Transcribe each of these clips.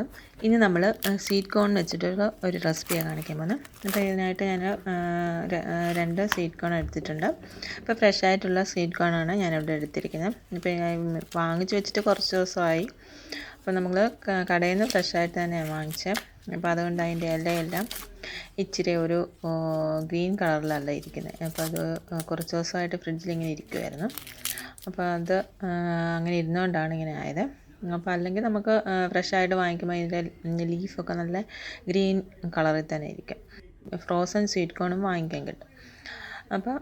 സ്വാഗതം ഇനി നമ്മൾ സ്വീറ്റ് കോൺ വെച്ചിട്ടുള്ള ഒരു റെസിപ്പിയാണ് കാണിക്കാൻ പോകുന്നത്. അപ്പോൾ ഇതിനായിട്ട് ഞാൻ രണ്ട് സ്വീറ്റ് കോൺ എടുത്തിട്ടുണ്ട്. അപ്പോൾ ഫ്രഷ് ആയിട്ടുള്ള സ്വീറ്റ് കോണാണ് ഞാനിവിടെ എടുത്തിരിക്കുന്നത്. ഇപ്പോൾ വാങ്ങിച്ച് വെച്ചിട്ട് കുറച്ച് ദിവസമായി. അപ്പോൾ നമ്മൾ കടയിൽ നിന്ന് ഫ്രഷ് ആയിട്ട് തന്നെയാണ് വാങ്ങിച്ചത് അപ്പോൾ അതുകൊണ്ട് അതിന്റെ ഇലയെല്ലാം ഇച്ചിരി ഒരു ഗ്രീൻ കളറിലല്ല ഇരിക്കുന്നത് അപ്പോൾ അത് കുറച്ച് ദിവസമായിട്ട് ഫ്രിഡ്ജിൽ ഇങ്ങനെ ഇരിക്കുമായിരുന്നു അപ്പോൾ അത് അങ്ങനെ ഇരുന്നുകൊണ്ടാണ് ഇങ്ങനെ ആയത്. അപ്പോൾ അല്ലെങ്കിൽ നമുക്ക് ഫ്രഷ് ആയിട്ട് വാങ്ങിക്കുമ്പോൾ ഇതിന്റെ ലീഫൊക്കെ നല്ല ഗ്രീൻ കളറിൽ തന്നെ ഇരിക്കും. ഫ്രോസൺ സ്വീറ്റ് കോണും വാങ്ങിക്കാൻ കിട്ടും. അപ്പോൾ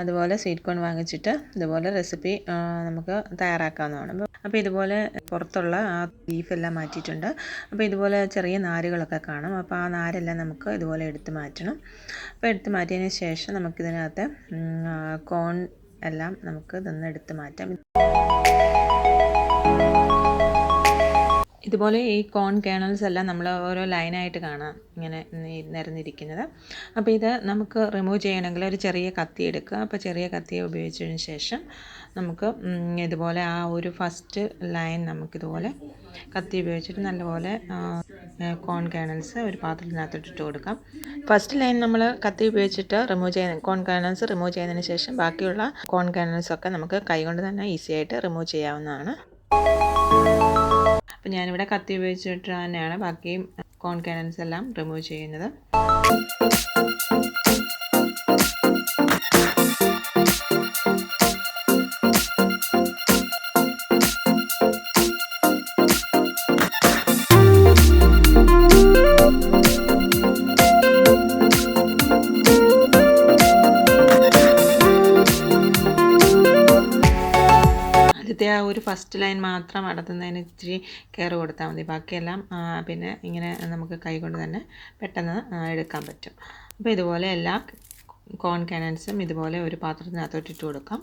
അതുപോലെ സ്വീറ്റ് കോൺ വാങ്ങിച്ചിട്ട് ഇതുപോലെ റെസിപ്പി നമുക്ക് തയ്യാറാക്കാവുന്നതാണ് അപ്പോൾ ഇതുപോലെ പുറത്തുള്ള ആ ലീഫെല്ലാം മാറ്റിയിട്ടുണ്ട്. അപ്പോൾ ഇതുപോലെ ചെറിയ നാരുകളൊക്കെ കാണും. അപ്പോൾ ആ നാരെല്ലാം നമുക്ക് ഇതുപോലെ എടുത്ത് മാറ്റണം. അപ്പോൾ എടുത്ത് മാറ്റിയതിന് ശേഷം നമുക്കിതിനകത്ത് കോൺ എല്ലാം നമുക്ക് ഇതൊന്ന് എടുത്ത് മാറ്റാം. ഇതുപോലെ ഈ കോൺ കേണൽസ് എല്ലാം നമ്മൾ ഓരോ ലൈനായിട്ട് കാണാം. ഇങ്ങനെ നിരന്നിരിക്കുന്നത്. അപ്പോൾ ഇത് നമുക്ക് റിമൂവ് ചെയ്യണമെങ്കിൽ ഒരു ചെറിയ കത്തി എടുക്കുക. അപ്പോൾ ചെറിയ കത്തി ഉപയോഗിച്ചതിന് ശേഷം നമുക്ക് ഇതുപോലെ ആ ഒരു ഫസ്റ്റ് ലൈൻ നമുക്കിതുപോലെ കത്തി ഉപയോഗിച്ചിട്ട് നല്ലപോലെ കോൺ കേണൽസ് ഒരു പാത്രത്തിനകത്തോട്ട് ഇട്ട് കൊടുക്കാം. ഫസ്റ്റ് ലൈൻ നമ്മൾ കത്തി ഉപയോഗിച്ചിട്ട് റിമൂവ് ചെയ്യുന്ന കോൺ കേണൽസ് റിമൂവ് ചെയ്തതിന് ശേഷം ബാക്കിയുള്ള കോൺ കേണൽസൊക്കെ നമുക്ക് കൈകൊണ്ട് തന്നെ ഈസിയായിട്ട് റിമൂവ് ചെയ്യാവുന്നതാണ്. അപ്പോൾ ഞാനിവിടെ കത്തി ഉപയോഗിച്ചിട്ട് തന്നെയാണ് ബാക്കി കോൺ കേണൽസ് എല്ലാം റിമൂവ് ചെയ്യുന്നത്. ഫസ്റ്റ് ലൈൻ മാത്രം അടത്തുന്നതിന് ഇച്ചിരി കെയർ കൊടുത്താൽ മതി. ബാക്കിയെല്ലാം പിന്നെ ഇങ്ങനെ നമുക്ക് കൈകൊണ്ട് തന്നെ പെട്ടെന്ന് എടുക്കാൻ പറ്റും. അപ്പോൾ ഇതുപോലെ എല്ലാ കോൺ കാനൻസും ഇതുപോലെ ഒരു പാത്രത്തിനകത്തോട്ട് ഇട്ട് കൊടുക്കാം.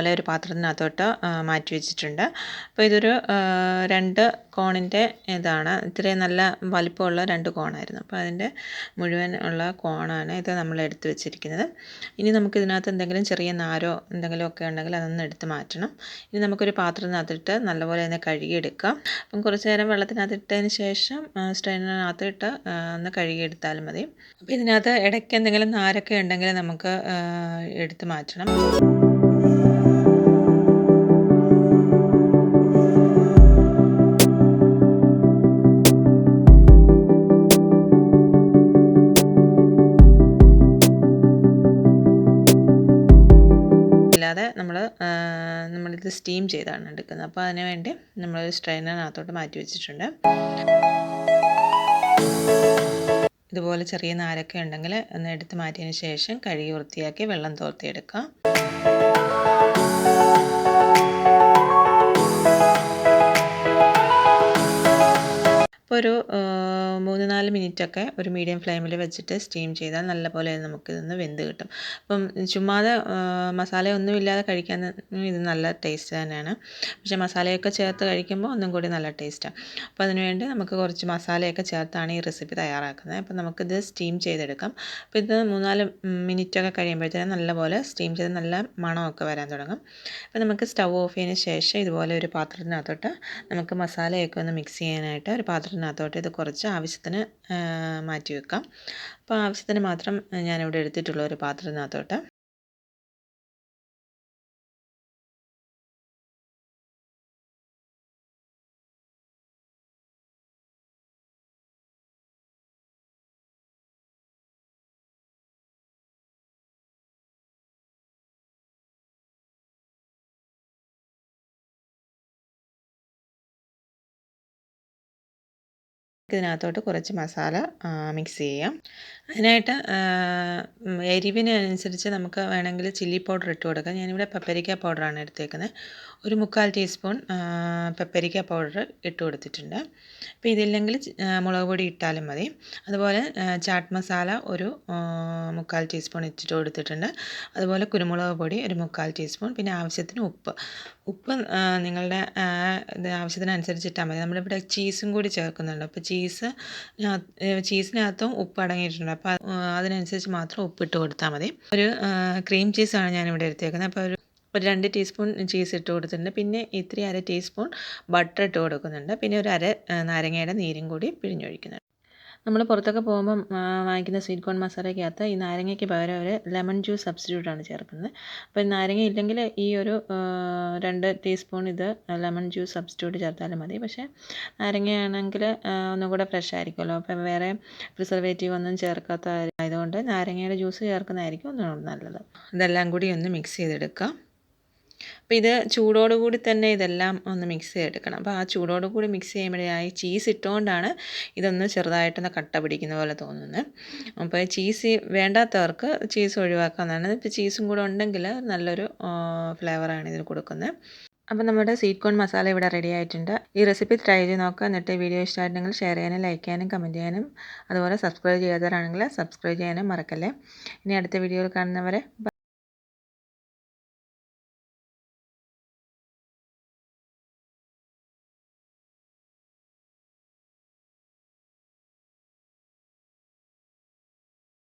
ഇതുപോലെ ഒരു പാത്രത്തിനകത്തോട്ട് മാറ്റി വെച്ചിട്ടുണ്ട്. അപ്പോൾ ഇതൊരു രണ്ട് കോണിന്റെ ഇതാണ്. ഇത്രയും നല്ല വലിപ്പമുള്ള രണ്ട് കോണായിരുന്നു. അപ്പോൾ അതിന്റെ മുഴുവൻ ഉള്ള കോണാണ് ഇത് നമ്മൾ എടുത്ത് വെച്ചിരിക്കുന്നത്. ഇനി നമുക്ക് ഇതിനകത്ത് എന്തെങ്കിലും ചെറിയ നാരോ എന്തെങ്കിലും ഒക്കെ ഉണ്ടെങ്കിൽ അതൊന്ന് എടുത്ത് മാറ്റണം. ഇനി നമുക്കൊരു പാത്രത്തിനകത്തിട്ട് നല്ലപോലെ തന്നെ കഴുകിയെടുക്കാം. അപ്പം കുറച്ച് നേരം വെള്ളത്തിനകത്തിട്ടതിന് ശേഷം സ്ട്രെയിനകത്തിട്ട് ഒന്ന് കഴുകിയെടുത്താലും മതി. അപ്പോൾ ഇതിനകത്ത് ഇടയ്ക്ക് എന്തെങ്കിലും നാരൊക്കെ ഉണ്ടെങ്കിൽ നമുക്ക് എടുത്ത് മാറ്റണം. സ്റ്റീം ചെയ്താണ് എടുക്കുന്നത്. അപ്പോൾ അതിന് വേണ്ടി നമ്മൾ സ്ട്രെയിനറിനകത്തോട്ട് മാറ്റി വെച്ചിട്ടുണ്ട്. ഇതുപോലെ ചെറിയ നാരൊക്കെ ഉണ്ടെങ്കിൽ ഒന്ന് എടുത്ത് മാറ്റിയതിന് ശേഷം കഴുകി വൃത്തിയാക്കി വെള്ളം തോർത്തിയെടുക്കാം. ഒരു മൂന്ന് നാല് മിനിറ്റൊക്കെ ഒരു മീഡിയം ഫ്ലെയിമിൽ വെച്ചിട്ട് സ്റ്റീം ചെയ്താൽ നല്ല നല്ലപോലെ നമുക്കിതൊന്ന് വെന്ത് കിട്ടും. അപ്പം ചുമ്മാതെ മസാലയൊന്നും ഇല്ലാതെ കഴിക്കാൻ ഇത് നല്ല ടേസ്റ്റ് തന്നെയാണ്. പക്ഷേ മസാലയൊക്കെ ചേർത്ത് കഴിക്കുമ്പോൾ ഒന്നും കൂടി നല്ല ടേസ്റ്റാണ് അപ്പോൾ അതിനുവേണ്ടി നമുക്ക് കുറച്ച് മസാലയൊക്കെ ചേർത്താണ് ഈ റെസിപ്പി തയ്യാറാക്കുന്നത്. അപ്പോൾ നമുക്കിത് സ്റ്റീം ചെയ്തെടുക്കാം. അപ്പോൾ ഇത് മൂന്നാൽ മിനിറ്റൊക്കെ കഴിയുമ്പോഴത്തേനും നല്ലപോലെ സ്റ്റീം ചെയ്ത് നല്ല മണമൊക്കെ വരാൻ തുടങ്ങും. അപ്പോൾ നമുക്ക് സ്റ്റവ് ഓഫ് ചെയ്തതിന് ശേഷം ഇതുപോലെ ഒരു പാത്രത്തിനകത്തോട്ട് നമുക്ക് മസാലയൊക്കെ ഒന്ന് മിക്സ് ചെയ്യാനായിട്ട് ഒരു പാത്രത്തിനകത്തോട്ട് ഇത് കുറച്ച് ആവശ്യത്തിന് മാറ്റി വെക്കാം. അപ്പോൾ ആവശ്യത്തിന് മാത്രം ഞാനിവിടെ എടുത്തിട്ടുള്ള ഒരു പാത്രത്തിനകത്തോട്ട് ഇതിനകത്തോട്ട് കുറച്ച് മസാല മിക്സ് ചെയ്യാം. അതിനായിട്ട് എരിവിനനുസരിച്ച് നമുക്ക് വേണമെങ്കിൽ ചില്ലി പൗഡർ ഇട്ട് കൊടുക്കാം. ഞാനിവിടെ പപ്പരിക്ക പൗഡറാണ് എടുത്തേക്കുന്നത്. ഒരു മുക്കാൽ ടീസ്പൂൺ പപ്പരിക്ക പൗഡർ ഇട്ട് കൊടുത്തിട്ടുണ്ട്. അപ്പോൾ ഇതില്ലെങ്കിൽ മുളക് പൊടി ഇട്ടാലും മതി. അതുപോലെ ചാട്ട് മസാല ഒരു മുക്കാൽ ടീസ്പൂൺ ഇട്ടിട്ട് കൊടുത്തിട്ടുണ്ട്. അതുപോലെ കുരുമുളക് പൊടി ഒരു മുക്കാൽ ടീസ്പൂൺ പിന്നെ ആവശ്യത്തിന് ഉപ്പ്. ഉപ്പ് നിങ്ങളുടെ ആവശ്യത്തിനനുസരിച്ചിട്ടാൽ മതി. നമ്മളിവിടെ ചീസും കൂടി ചേർക്കുന്നുണ്ട്. അപ്പോൾ ചീസ് ചീസിനകത്തും ഉപ്പ് അടങ്ങിയിട്ടുണ്ട്. അപ്പോൾ അതിനനുസരിച്ച് മാത്രം ഉപ്പിട്ട് കൊടുത്താൽ മതി. ഒരു ക്രീം ചീസാണ് ഞാനിവിടെ എടുത്തേക്കുന്നത്. അപ്പോൾ ഒരു ഒരു രണ്ട് ടീസ്പൂൺ ചീസ് ഇട്ട് കൊടുത്തിട്ടുണ്ട്. പിന്നെ ഇത്തിരി അര ടീസ്പൂൺ ബട്ടർ ഇട്ട് കൊടുക്കുന്നുണ്ട്. പിന്നെ ഒരു അര നാരങ്ങയുടെ നീരും കൂടി പിഴിഞ്ഞൊഴിക്കുന്നുണ്ട്. നമ്മൾ പുറത്തൊക്കെ പോകുമ്പം വാങ്ങിക്കുന്ന സ്വീറ്റ് കോൺ മസാലയ്ക്കകത്ത് ഈ നാരങ്ങയ്ക്ക് പകരം ഒരു ലെമൺ ജ്യൂസ് സബ്സ്റ്റിറ്റ്യൂട്ടാണ് ചേർക്കുന്നത്. അപ്പോൾ നാരങ്ങ ഇല്ലെങ്കിൽ ഈ ഒരു രണ്ട് ടീസ്പൂൺ ഇത് ലെമൺ ജ്യൂസ് സബ്സ്റ്റിറ്റ്യൂട്ട് ചേർത്താലും മതി. പക്ഷേ നാരങ്ങയാണെങ്കിൽ ഒന്നും കൂടെ ഫ്രഷ് ആയിരിക്കുമല്ലോ. അപ്പോൾ വേറെ പ്രിസർവേറ്റീവ് ഒന്നും ചേർക്കാത്ത ആയതുകൊണ്ട് നാരങ്ങയുടെ ജ്യൂസ് ചേർക്കുന്നതായിരിക്കും ഒന്നുകൂടെ നല്ലത്. ഇതെല്ലാം കൂടി ഒന്ന് മിക്സ് ചെയ്തെടുക്കാം. അപ്പോൾ ഇത് ചൂടോടുകൂടി തന്നെ ഇതെല്ലാം ഒന്ന് മിക്സ് ചെയ്തെടുക്കണം. അപ്പോൾ ആ ചൂടോടുകൂടി മിക്സ് ചെയ്യുമ്പോഴായി ചീസ് ഇട്ടുകൊണ്ടാണ് ഇതൊന്ന് ചെറുതായിട്ടൊന്ന് കട്ട പിടിക്കുന്ന പോലെ തോന്നുന്നത് അപ്പോൾ ചീസ് വേണ്ടാത്തവർക്ക് ചീസ് ഒഴിവാക്കാവുന്നതാണ്. ഇപ്പോൾ ചീസും കൂടെ ഉണ്ടെങ്കിൽ നല്ലൊരു ഫ്ലേവറാണ് ഇതിന് കൊടുക്കുന്നത് അപ്പോൾ നമ്മുടെ സ്വീറ്റ് കോൺ മസാല ഇവിടെ റെഡി ആയിട്ടുണ്ട്. ഈ റെസിപ്പി ട്രൈ ചെയ്ത് നോക്കുക. എന്നിട്ട് വീഡിയോ ഇഷ്ടമായിട്ടുണ്ടെങ്കിൽ ഷെയർ ചെയ്യാനും ലൈക്ക് ചെയ്യാനും കമന്റ് ചെയ്യാനും അതുപോലെ സബ്സ്ക്രൈബ് ചെയ്യാത്തവരാണെങ്കിൽ സബ്സ്ക്രൈബ് ചെയ്യാനും മറക്കല്ലേ. ഇനി അടുത്ത വീഡിയോയിൽ കാണുന്നവരെ